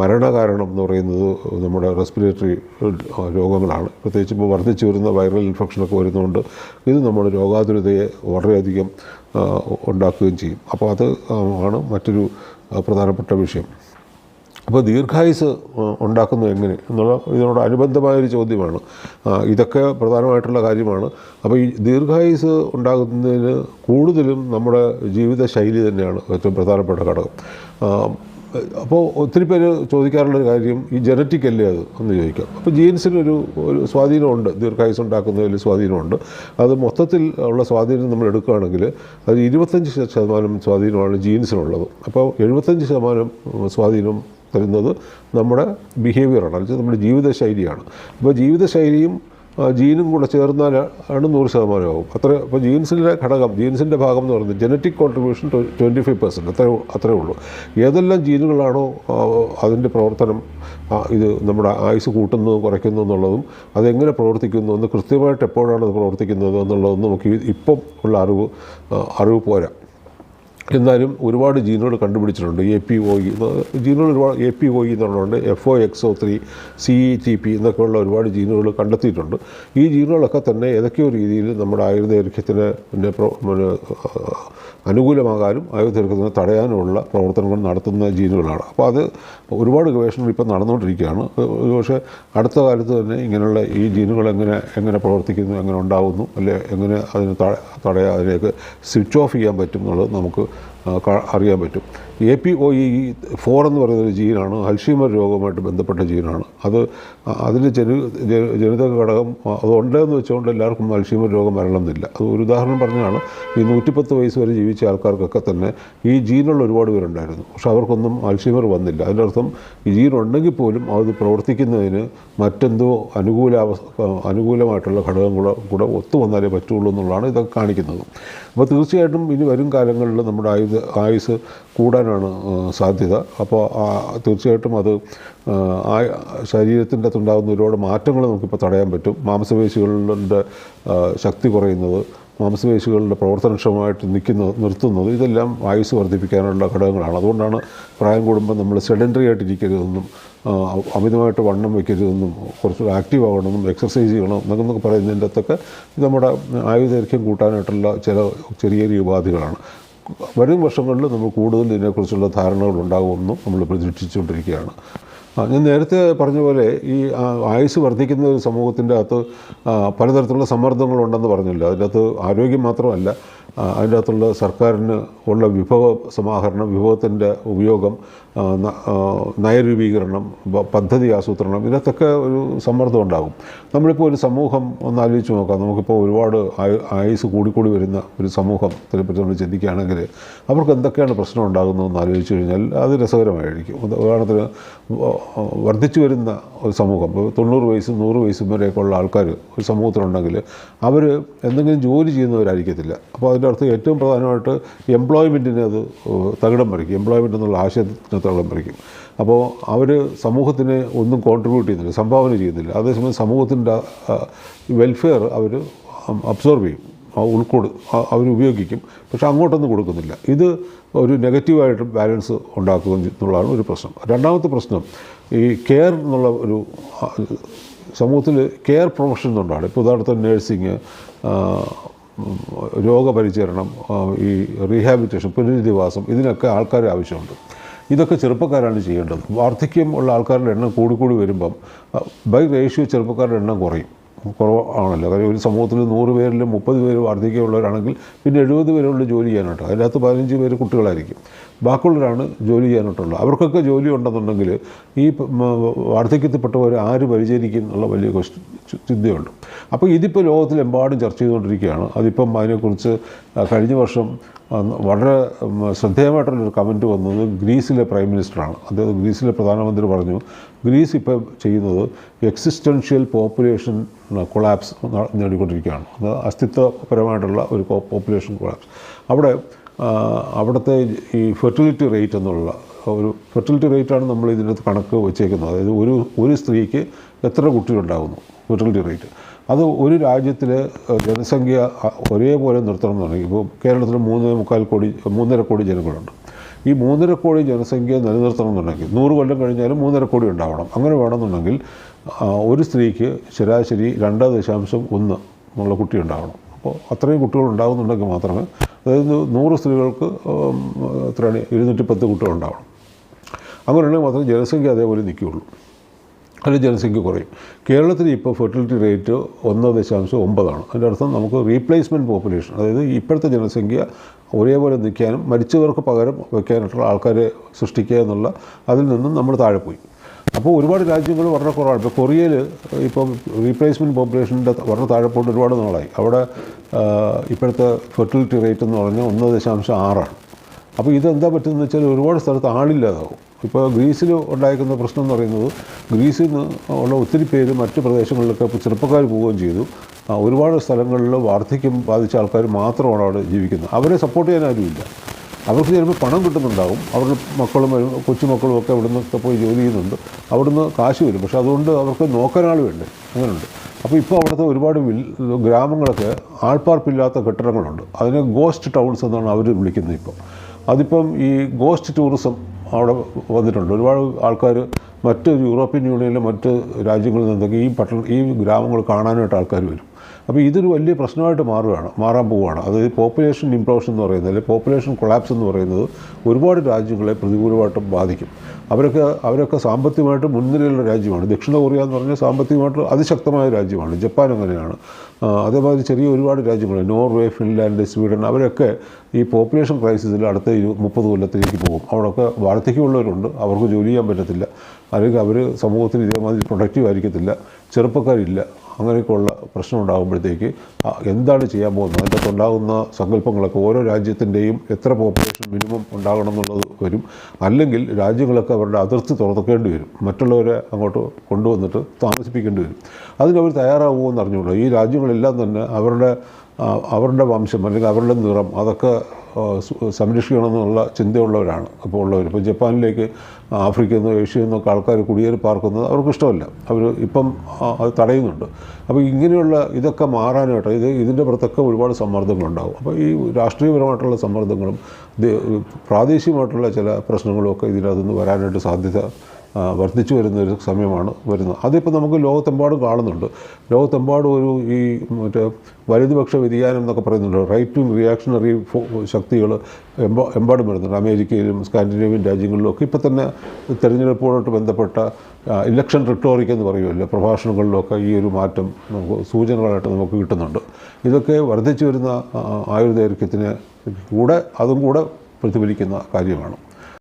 മരണകാരണം എന്ന് പറയുന്നത് നമ്മുടെ റെസ്പിറേറ്ററി രോഗങ്ങളാണ്. പ്രത്യേകിച്ച് ഇപ്പോൾ വർദ്ധിച്ചു വരുന്ന വൈറൽ ഇൻഫെക്ഷനൊക്കെ വരുന്നതുകൊണ്ട് ഇത് നമ്മുടെ രോഗാതുരതയെ വളരെയധികം ഉണ്ടാക്കുകയും ചെയ്യും. അപ്പോൾ അത് ആണ് മറ്റൊരു പ്രധാനപ്പെട്ട വിഷയം. അപ്പോൾ ദീർഘായുസ് ഉണ്ടാക്കുന്നത് എങ്ങനെ? എന്നുള്ള ഇതിനോട് അനുബന്ധമായൊരു ചോദ്യമാണ്. ഇതൊക്കെ പ്രധാനമായിട്ടുള്ള കാര്യമാണ്. അപ്പോൾ ഈ ദീർഘായുസ് ഉണ്ടാകുന്നതിന് കൂടുതലും നമ്മുടെ ജീവിതശൈലി തന്നെയാണ് ഏറ്റവും പ്രധാനപ്പെട്ട ഘടകം. അപ്പോൾ ഒത്തിരി പേര് ചോദിക്കാറുള്ളൊരു കാര്യം ഈ ജനറ്റിക് അല്ലേ അത്? എന്ന് ചോദിക്കാം. അപ്പോൾ ജീൻസിനൊരു ഒരു സ്വാധീനമുണ്ട്. ദീർഘായുസ് ഉണ്ടാക്കുന്നതിൽ സ്വാധീനമുണ്ട്. അത് മൊത്തത്തിൽ ഉള്ള സ്വാധീനം നമ്മൾ എടുക്കുകയാണെങ്കിൽ അത് ഇരുപത്തഞ്ച് ശതമാനം സ്വാധീനമാണ് ജീൻസിനുള്ളത്. അപ്പോൾ എഴുപത്തഞ്ച് ശതമാനം സ്വാധീനം തരുന്നത് നമ്മുടെ ബിഹേവിയറാണ് അല്ലെങ്കിൽ നമ്മുടെ ജീവിതശൈലിയാണ്. അപ്പോൾ ജീവിതശൈലിയും ജീനും കൂടെ ചേർന്നാൽ ആണ് നൂറ് ശതമാനമാകും അത്ര ഇപ്പോൾ ജീൻസിന്റെ ഘടകം ജീൻസിന്റെ ഭാഗം എന്ന് പറയുന്നത് genetic contribution twenty five percent അത്രേ അത്രേ ഉള്ളൂ. ഏതെല്ലാം ജീനുകളാണോ അതിന്റെ പ്രവർത്തനം ഇത് നമ്മുടെ ആയുസ് കൂട്ടുന്നു കുറയ്ക്കുന്നു എന്നുള്ളതും അതെങ്ങനെ പ്രവർത്തിക്കുന്നു എന്ന് കൃത്യമായിട്ട് എപ്പോഴാണ് അത് പ്രവർത്തിക്കുന്നത് എന്നുള്ളതൊന്നും നമുക്ക് ഇപ്പം ഉള്ള അറിവ് അറിവ് പോരാ. എന്നാലും ഒരുപാട് ജീനുകൾ കണ്ടുപിടിച്ചിട്ടുണ്ട്. എ പി ഒ ഇ ജീനുകൾ ഒരുപാട് A P O E എന്നുള്ളതുണ്ട് F O X O three C E T P എന്നൊക്കെയുള്ള ഒരുപാട് ജീനുകൾ കണ്ടെത്തിയിട്ടുണ്ട്. ഈ ജീനുകളൊക്കെ തന്നെ ഏതൊക്കെയോ രീതിയിൽ നമ്മുടെ ആയുർദൈർഘ്യത്തിന് പിന്നെ അനുകൂലമാകാനും ആയുർദൈർഘ്യത്തിന് തടയാനുമുള്ള പ്രവർത്തനങ്ങൾ നടത്തുന്ന ജീനുകളാണ്. അപ്പോൾ അത് ഒരുപാട് ഗവേഷണങ്ങൾ ഇപ്പം നടന്നുകൊണ്ടിരിക്കുകയാണ്. പക്ഷേ അടുത്ത കാലത്ത് തന്നെ ഇങ്ങനെയുള്ള ഈ ജീനുകൾ എങ്ങനെ എങ്ങനെ പ്രവർത്തിക്കുന്നു എങ്ങനെ ഉണ്ടാകുന്നു അല്ലെ എങ്ങനെ അതിന് തടയാ അതിലേക്ക് സ്വിച്ച് ഓഫ് ചെയ്യാൻ പറ്റും എന്നുള്ളത് നമുക്ക് അറിയാൻ പറ്റും. A P O E four എന്ന് പറയുന്ന ഒരു ജീനാണ് അൽഷീമർ രോഗവുമായിട്ട് ബന്ധപ്പെട്ട ജീനാണ്. അത് അതിന്റെ ജനു ജനിതക ഘടകം അതുണ്ടെന്ന് വെച്ചുകൊണ്ട് എല്ലാവർക്കും അൽഷീമർ രോഗം വരണമെന്നില്ല. അത് ഒരു ഉദാഹരണം പറഞ്ഞാണ് ഈ നൂറ്റിപ്പത്ത് വയസ്സ് വരെ ജീവിച്ച ആൾക്കാർക്കൊക്കെ തന്നെ ഈ ജീനുള്ള ഒരുപാട് പേരുണ്ടായിരുന്നു. പക്ഷെ അവർക്കൊന്നും അൽഷീമർ വന്നില്ല. അതിന്റെ അർത്ഥം ഈ ജീൻ ഉണ്ടെങ്കിൽ പോലും അത് പ്രവർത്തിക്കുന്നതിന് മറ്റെന്തോ അനുകൂല അനുകൂലമായിട്ടുള്ള ഘടകങ്ങൾ കൂടെ ഒത്തു വന്നാലേ പറ്റുള്ളൂ എന്നുള്ളതാണ് ഇതൊക്കെ കാണിക്കുന്നത്. അപ്പോൾ തീർച്ചയായിട്ടും ഇനി വരും കാലങ്ങളിൽ നമ്മുടെ ആയുധ ആയുസ് കൂടാനാണ് സാധ്യത. അപ്പോൾ തീർച്ചയായിട്ടും അത് ആ, ശരീരത്തിന്റെ അകത്തുണ്ടാകുന്ന ഒരുപാട് മാറ്റങ്ങൾ നമുക്കിപ്പോൾ തടയാൻ പറ്റും. മാംസപേശികളുടെ ശക്തി കുറയുന്നത് മാംസപേശികളുടെ പ്രവർത്തനക്ഷമമായിട്ട് നിൽക്കുന്നത് നിർത്തുന്നത് ഇതെല്ലാം ആയുസ് വർദ്ധിപ്പിക്കാനുള്ള ഘടകങ്ങളാണ്. അതുകൊണ്ടാണ് പ്രായം കൂടുമ്പോൾ നമ്മൾ സെഡന്ററി ആയിട്ടിരിക്കരുതെന്നും അമിതമായിട്ട് വണ്ണം വയ്ക്കരുതെന്നും കുറച്ച് ആക്റ്റീവ് ആകണമെന്നും എക്സസൈസ് ചെയ്യണം എന്നൊക്കെ പറയുന്നതിന്റെ അകത്തൊക്കെ നമ്മുടെ ആയുർദൈർഘ്യം കൂട്ടാനായിട്ടുള്ള ചില ചെറിയ ചെറിയ ഉപാധികളാണ്. വരും വർഷങ്ങളിൽ നമ്മൾ കൂടുതൽ ഇതിനെക്കുറിച്ചുള്ള ധാരണകൾ ഉണ്ടാകുമെന്നും നമ്മൾ പ്രതീക്ഷിച്ചുകൊണ്ടിരിക്കുകയാണ്. ഞാൻ നേരത്തെ പറഞ്ഞ പോലെ ഈ ആയുസ് വർദ്ധിക്കുന്ന ഒരു സമൂഹത്തിന്റെ അകത്ത് പലതരത്തിലുള്ള സമ്മർദ്ദങ്ങളുണ്ടെന്ന് പറഞ്ഞില്ല. അതിന്റെ അകത്ത് ആരോഗ്യം മാത്രമല്ല അതിന്റെ അകത്തുള്ള സർക്കാരിന് ഉള്ള വിഭവ സമാഹരണം വിഭവത്തിന്റെ ഉപയോഗം നയരൂപീകരണം പദ്ധതി ആസൂത്രണം ഇതിനകത്തൊക്കെ ഒരു സമ്മർദ്ദം ഉണ്ടാകും. നമ്മളിപ്പോൾ ഒരു സമൂഹം ഒന്ന് ആലോചിച്ച് നോക്കാം. നമുക്കിപ്പോൾ ഒരുപാട് ആയു ആയുസ് കൂടിക്കൂടി വരുന്ന ഒരു സമൂഹത്തിനെ പറ്റി നമ്മൾ ചിന്തിക്കുകയാണെങ്കിൽ അവർക്ക് എന്തൊക്കെയാണ് പ്രശ്നം ഉണ്ടാകുന്നതെന്ന് ആലോചിച്ച് കഴിഞ്ഞാൽ അത് രസകരമായിരിക്കും. ഉദാ- ഉദാഹരണത്തിന് വർദ്ധിച്ചു വരുന്ന ഒരു സമൂഹം തൊണ്ണൂറ് വയസ്സും നൂറ് വയസ്സും വരെയൊക്കെ ഉള്ള ആൾക്കാർ ഒരു സമൂഹത്തിലുണ്ടെങ്കിൽ അവർ എന്തെങ്കിലും ജോലി ചെയ്യുന്നവരായിരിക്കത്തില്ല. അപ്പോൾ അതിന്റെ അർത്ഥം ഏറ്റവും പ്രധാനമായിട്ട് എംപ്ലോയ്മെന്റിന് അത് തകിടം മറിക്കും എംപ്ലോയ്മെന്റ് എന്നുള്ള ആശയത്തിന് തകിടം മറിക്കും അപ്പോൾ അവർ സമൂഹത്തിന് ഒന്നും കോൺട്രിബ്യൂട്ട് ചെയ്യുന്നില്ല സംഭാവന ചെയ്യുന്നില്ല. അതേസമയം സമൂഹത്തിന്റെ വെൽഫെയർ അവർ അബ്സോർവ് ചെയ്യും. ഉൾക്കൊടു അവർ ഉപയോഗിക്കും. പക്ഷെ അങ്ങോട്ടൊന്നും കൊടുക്കുന്നില്ല. ഇത് ഒരു നെഗറ്റീവായിട്ട് ബാലൻസ് ഉണ്ടാക്കുക എന്നുള്ളതാണ് ഒരു പ്രശ്നം. രണ്ടാമത്തെ പ്രശ്നം ഈ കെയർ എന്നുള്ള ഒരു സമൂഹത്തിൽ കെയർ പ്രൊഫഷൻ എന്നുണ്ടാണ് ഇപ്പോൾ ഉദാഹരണത്തിന് നേഴ്സിങ് രോഗപരിചരണം ഈ റീഹാബിറ്റേഷൻ പുനരധിവാസം ഇതിനൊക്കെ ആൾക്കാർ ആവശ്യമുണ്ട്. ഇതൊക്കെ ചെറുപ്പക്കാരാണ് ചെയ്യേണ്ടത്. വാർദ്ധക്യം ഉള്ള ആൾക്കാരുടെ എണ്ണം കൂടിക്കൂടി വരുമ്പം ബൈ റേഷ്യോ ചെറുപ്പക്കാരുടെ എണ്ണം കുറയും. കുറവാണല്ലോ. കാര്യം ഒരു സമൂഹത്തിൽ നൂറ് പേരിൽ മുപ്പത് പേര് വാർദ്ധക്യമുള്ളവരാണെങ്കിൽ പിന്നെ എഴുപത് പേരുള്ള ജോലി ചെയ്യാനായിട്ട് അതിനകത്ത് പതിനഞ്ച് പേര് കുട്ടികളായിരിക്കും. ബാക്കിയുള്ളവരാണ് ജോലി ചെയ്യാനായിട്ടുള്ളത്. അവർക്കൊക്കെ ജോലി ഉണ്ടെന്നുണ്ടെങ്കിൽ ഈ വാർദ്ധക്യത്തിൽപ്പെട്ടവർ ആര് പരിചരിക്കും എന്നുള്ള വലിയ ചിന്തയുണ്ട്. അപ്പോൾ ഇതിപ്പോൾ ലോകത്തിലെമ്പാടും ചർച്ച ചെയ്തുകൊണ്ടിരിക്കുകയാണ്. അതിപ്പം അതിനെക്കുറിച്ച് കഴിഞ്ഞ വർഷം വളരെ ശ്രദ്ധേയമായിട്ടുള്ളൊരു കമന്റ് വന്നത് ഗ്രീസിലെ പ്രൈം മിനിസ്റ്ററാണ്. അദ്ദേഹം ഗ്രീസിലെ പ്രധാനമന്ത്രി പറഞ്ഞു ഗ്രീസ് ഇപ്പോൾ ചെയ്യുന്നത് എക്സിസ്റ്റൻഷ്യൽ പോപ്പുലേഷൻ കൊളാപ്സ് നേടിക്കൊണ്ടിരിക്കുകയാണ്. അത് അസ്തിത്വപരമായിട്ടുള്ള ഒരു പോപ്പുലേഷൻ കൊളാപ്സ്. അവിടെ അവിടുത്തെ ഈ ഫെർട്ടിലിറ്റി റേറ്റ് എന്നുള്ള ഒരു ഫെർട്ടിലിറ്റി റേറ്റാണ് നമ്മൾ ഇതിനകത്ത് കണക്ക് വെച്ചേക്കുന്നത്. അതായത് ഒരു ഒരു സ്ത്രീക്ക് എത്ര കുട്ടികളുണ്ടാകുന്നു ഫെർട്ടിലിറ്റി റേറ്റ് അത് ഒരു രാജ്യത്തിൽ ജനസംഖ്യ ഒരേപോലെ നിർത്തണം എന്നുണ്ടെങ്കിൽ ഇപ്പോൾ കേരളത്തിൽ മൂന്ന് മുക്കാൽ കോടി മൂന്നര കോടി ജനങ്ങളുണ്ട്. ഈ മൂന്നര കോടി ജനസംഖ്യ നിലനിർത്തണം എന്നുണ്ടെങ്കിൽ നൂറ് കൊല്ലം കഴിഞ്ഞാലും മൂന്നര കോടി ഉണ്ടാവണം. അങ്ങനെ വേണമെന്നുണ്ടെങ്കിൽ ഒരു സ്ത്രീക്ക് ശരാശരി രണ്ട് ദശാംശം ഒന്ന് എന്നുള്ള കുട്ടി ഉണ്ടാവണം. അപ്പോൾ അത്രയും കുട്ടികൾ ഉണ്ടാകുന്നുണ്ടെങ്കിൽ മാത്രമേ അതായത് നൂറ് സ്ത്രീകൾക്ക് എത്രയാണ് ഇരുന്നൂറ്റി പത്ത് കുട്ടികൾ ഉണ്ടാവണം. അങ്ങനെയാണെങ്കിൽ മാത്രമേ ജനസംഖ്യ അതേപോലെ നിൽക്കുകയുള്ളൂ. അതിൽ ജനസംഖ്യ കുറയും. കേരളത്തിൽ ഇപ്പോൾ ഫെർട്ടിലിറ്റി റേറ്റ് ഒന്ന് ദശാംശം ഒമ്പതാണ്. അതിന്റെ അർത്ഥം നമുക്ക് റീപ്ലേസ്മെന്റ് പോപ്പുലേഷൻ അതായത് ഇപ്പോഴത്തെ ജനസംഖ്യ ഒരേപോലെ നിൽക്കാനും മരിച്ചവർക്ക് പകരം വയ്ക്കാനായിട്ടുള്ള ആൾക്കാരെ സൃഷ്ടിക്കുക എന്നുള്ള അതിൽ നിന്നും നമ്മൾ താഴെ പോയി അപ്പോൾ ഒരുപാട് രാജ്യങ്ങൾ വളരെ കുറവാണ്. ഇപ്പോൾ കൊറിയയിൽ ഇപ്പം റീപ്ലേസ്മെന്റ് പോപ്പുലേഷന്റെ വളരെ താഴെ പോയിട്ട് ഒരുപാട് നാളായി. അവിടെ ഇപ്പോഴത്തെ ഫെർട്ടിലിറ്റി റേറ്റ് എന്ന് പറഞ്ഞാൽ ഒന്ന് ദശാംശം ആറാണ്. അപ്പോൾ ഇതെന്താ പറ്റുന്നത് വെച്ചാൽ ഒരുപാട് സ്ഥലത്ത് ആളില്ലാതാവും. ഇപ്പോൾ ഗ്രീസിൽ ഉണ്ടായിരിക്കുന്ന പ്രശ്നം എന്ന് പറയുന്നത് ഗ്രീസിൽ നിന്ന് ഉള്ള ഒത്തിരി പേര് മറ്റ് പ്രദേശങ്ങളിലൊക്കെ ചെറുപ്പക്കാർ പോവുകയും ചെയ്തു. ഒരുപാട് സ്ഥലങ്ങളിൽ വാർദ്ധക്യം ബാധിച്ച ആൾക്കാർ മാത്രമാണ് അവിടെ ജീവിക്കുന്നത്. അവരെ സപ്പോർട്ട് ചെയ്യാൻ ആരുമില്ല. അവർക്ക് ചിലപ്പോൾ പണം കിട്ടുന്നുണ്ടാവും. അവരുടെ മക്കളും കൊച്ചുമക്കളും ഒക്കെ അവിടുന്ന് പോയി ജോലി ചെയ്യുന്നുണ്ട്. അവിടുന്ന് കാശ് വരും. പക്ഷേ അതുകൊണ്ട് അവർക്ക് നോക്കാനാൾ വേണ്ടേ. അങ്ങനെയുണ്ട്. അപ്പോൾ ഇപ്പോൾ അവിടുത്തെ ഒരുപാട് ഗ്രാമങ്ങളൊക്കെ ആൾപ്പാർപ്പില്ലാത്ത കെട്ടിടങ്ങളുണ്ട്. അതിനെ ഗോസ്റ്റ് ടൗൺസ് എന്നാണ് അവർ വിളിക്കുന്നത് ഇപ്പോൾ. അതിപ്പം ഈ ഗോസ്റ്റ് ടൂറിസം അവിടെ വന്നിട്ടുണ്ട്. ഒരുപാട് ആൾക്കാർ മറ്റ് യൂറോപ്യൻ യൂണിയനിലെ മറ്റ് രാജ്യങ്ങളിൽ നിന്നൊക്കെ ഈ പട്ടണ ഈ ഗ്രാമങ്ങൾ കാണാനായിട്ട് ആൾക്കാർ വരും. അപ്പോൾ ഇതൊരു വലിയ പ്രശ്നമായിട്ട് മാറുകയാണ് മാറാൻ പോവുകയാണ്. അത് പോപ്പുലേഷൻ ഇംപ്ലോഷൻ എന്ന് പറയുന്നത് അല്ലെങ്കിൽ പോപ്പുലേഷൻ കൊളാപ്സ് എന്ന് പറയുന്നത് ഒരുപാട് രാജ്യങ്ങളെ പ്രതികൂലമായിട്ടും ബാധിക്കും. അവരൊക്കെ അവരൊക്കെ സാമ്പത്തികമായിട്ട് മുൻനിരയിലുള്ള രാജ്യമാണ്. ദക്ഷിണ കൊറിയ എന്ന് പറഞ്ഞാൽ സാമ്പത്തികമായിട്ട് അതിശക്തമായ രാജ്യമാണ്. ജപ്പാൻ അങ്ങനെയാണ്. അതേമാതിരി ചെറിയ ഒരുപാട് രാജ്യങ്ങൾ നോർവേ ഫിൻലാൻഡ് സ്വീഡൻ അവരൊക്കെ ഈ പോപ്പുലേഷൻ ക്രൈസിസിൽ അടുത്ത മുപ്പത് കൊല്ലത്തിലേക്ക് പോകും. അവിടെയൊക്കെ വാർദ്ധക്യമുള്ളവരുണ്ട്. അവർക്ക് ജോലി ചെയ്യാൻ പറ്റത്തില്ല. അല്ലെങ്കിൽ അവർ സമൂഹത്തിൽ ഇതേമാതിരി പ്രൊഡക്റ്റീവ് ആയിരിക്കത്തില്ല. ചെറുപ്പക്കാരില്ല. അങ്ങനെയൊക്കെയുള്ള പ്രശ്നം ഉണ്ടാകുമ്പോഴത്തേക്ക് എന്താണ് ചെയ്യാൻ പോകുന്നത്? അതിന്റെ ഉണ്ടാകുന്ന സങ്കല്പങ്ങളൊക്കെ ഓരോ രാജ്യത്തിന്റെയും എത്ര പോപ്പുലേഷൻ മിനിമം ഉണ്ടാകണം എന്നുള്ളത് വരും. അല്ലെങ്കിൽ രാജ്യങ്ങളൊക്കെ അവരുടെ അതിർത്തി തുറക്കേണ്ടി വരും. മറ്റുള്ളവരെ അങ്ങോട്ട് കൊണ്ടുവന്നിട്ട് താമസിപ്പിക്കേണ്ടി വരും. അതിനവർ തയ്യാറാവുമോ എന്ന് അറിഞ്ഞുകൂടാ ഈ രാജ്യങ്ങളെല്ലാം തന്നെ അവരുടെ അവരുടെ വംശം അല്ലെങ്കിൽ അവരുടെ നിറം അതൊക്കെ സംരക്ഷിക്കണമെന്നുള്ള ചിന്തയുള്ളവരാണ്. അപ്പോൾ ഉള്ളവർ ഇപ്പോൾ ജപ്പാനിലേക്ക് ആഫ്രിക്കയിൽ നിന്നോ ഏഷ്യയിൽ നിന്നൊക്കെ ആൾക്കാർ കുടിയേറി പാർക്കുന്നത് അവർക്ക് ഇഷ്ടമല്ല. അവർ ഇപ്പം അത് തടയുന്നുണ്ട്. അപ്പോൾ ഇങ്ങനെയുള്ള ഇതൊക്കെ മാറാനായിട്ട് ഇത് ഇതിന്റെ പുറത്തൊക്കെ ഒരുപാട് സമ്മർദ്ദങ്ങളുണ്ടാകും അപ്പോൾ ഈ രാഷ്ട്രീയപരമായിട്ടുള്ള സമ്മർദ്ദങ്ങളും പ്രാദേശികമായിട്ടുള്ള ചില പ്രശ്നങ്ങളും ഒക്കെ ഇതിനകത്തുനിന്ന് വരാനായിട്ട് സാധ്യത വർദ്ധിച്ചു വരുന്ന ഒരു സമയമാണ് വരുന്നത്. അതിപ്പോൾ നമുക്ക് ലോകത്തെമ്പാടും കാണുന്നുണ്ട്. ലോകത്തെമ്പാടും ഒരു ഈ മറ്റേ വലതുപക്ഷ വ്യതിയാനം എന്നൊക്കെ പറയുന്നുണ്ട്. റൈറ്റ് വിങ് റിയാക്ഷണറി ശക്തികൾ എമ്പാ എമ്പാടും വരുന്നുണ്ട്. അമേരിക്കയിലും സ്കാൻഡിനേവ്യൻ രാജ്യങ്ങളിലും ഒക്കെ ഇപ്പോൾ തന്നെ തെരഞ്ഞെടുപ്പോടായിട്ട് ബന്ധപ്പെട്ട ഇലക്ഷൻ റിട്ടോറിക് എന്ന് പറയുമല്ലോ പ്രഭാഷണങ്ങളിലൊക്കെ ഈ ഒരു മാറ്റം നമുക്ക് സൂചനകളായിട്ട് നമുക്ക് കിട്ടുന്നുണ്ട്. ഇതൊക്കെ വർദ്ധിച്ചു വരുന്ന ആയുർദൈർഘ്യത്തിന് കൂടെ അതും കൂടെ പ്രതിഫലിക്കുന്ന കാര്യമാണ്.